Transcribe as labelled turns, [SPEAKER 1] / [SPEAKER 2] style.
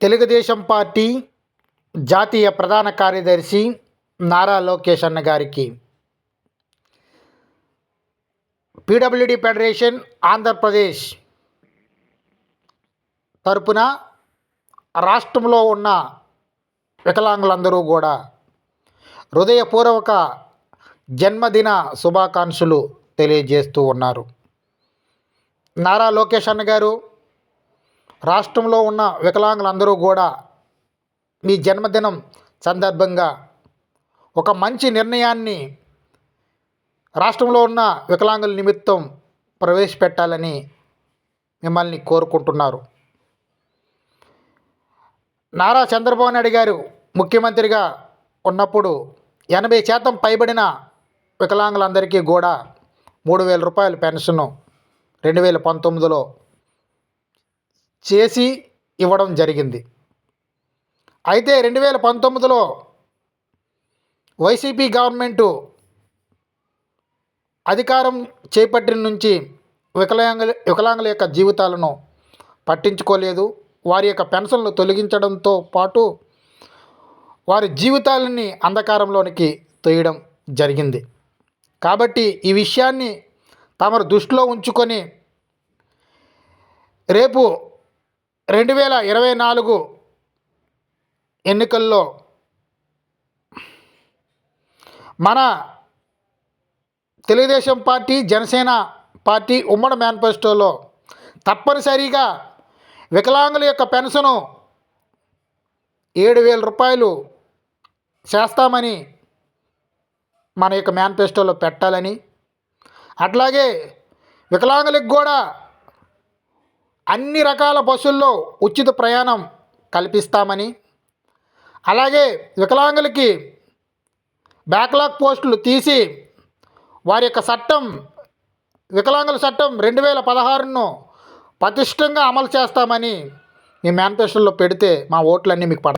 [SPEAKER 1] Telugu Desam party జాతీయ ప్రధాన కార్యదర్శి నారా లోకేష్ అన్న గారికి. పీడబ్ల్యూడి ఫెడరేషన్ ఆంధ్రప్రదేశ్ తరపున రాష్ట్రంలో ఉన్న వికలాంగులందరూ కూడా హృదయపూర్వక జన్మదిన శుభాకాంక్షలు తెలియజేస్తూ ఉన్నారు. నారా లోకేష్ అన్న గారు రాష్ట్రంలో ఉన్న వికలాంగులందరూ కూడా మీ జన్మదినం సందర్భంగా ఒక మంచి నిర్ణయాన్ని రాష్ట్రంలో ఉన్న వికలాంగుల నిమిత్తం ప్రవేశపెట్టాలని మిమ్మల్ని కోరుకుంటున్నారు. నారా చంద్రబాబు నాయుడు గారు ముఖ్యమంత్రిగా ఉన్నప్పుడు ఎనభై శాతం పైబడిన వికలాంగులందరికీ కూడా మూడు వేల రూపాయల పెన్షను రెండు వేల పంతొమ్మిదిలో చేసి ఇవ్వడం జరిగింది. అయితే రెండు వేల పంతొమ్మిదిలో వైసీపీ గవర్నమెంటు అధికారం చేపట్టిన నుంచి వికలాంగుల వికలాంగుల యొక్క జీవితాలను పట్టించుకోలేదు. వారి యొక్క పెన్షన్లు తొలగించడంతో పాటు వారి జీవితాలని అంధకారంలోనికి తొయ్యడం జరిగింది. కాబట్టి ఈ విషయాన్ని తమరు దృష్టిలో ఉంచుకొని రేపు రెండు వేల ఇరవై నాలుగు ఎన్నికల్లో మన తెలుగుదేశం పార్టీ జనసేన పార్టీ ఉమ్మడి మేనిఫెస్టోలో తప్పనిసరిగా వికలాంగుల యొక్క పెన్షను ఏడు వేల రూపాయలు చేస్తామని మన యొక్క మేనిఫెస్టోలో పెట్టాలని అట్లాగే వికలాంగులకు కూడా అన్ని రకాల బస్సుల్లో ఉచిత ప్రయాణం కల్పిస్తామని. అలాగే వికలాంగులకి బ్యాక్లాగ్ పోస్టులు తీసి వారి యొక్క చట్టం వికలాంగుల చట్టం రెండు వేల పదహారును పటిష్టంగా అమలు చేస్తామని మీ మేనిఫెస్టోలో పెడితే మా ఓట్లన్నీ మీకు పడ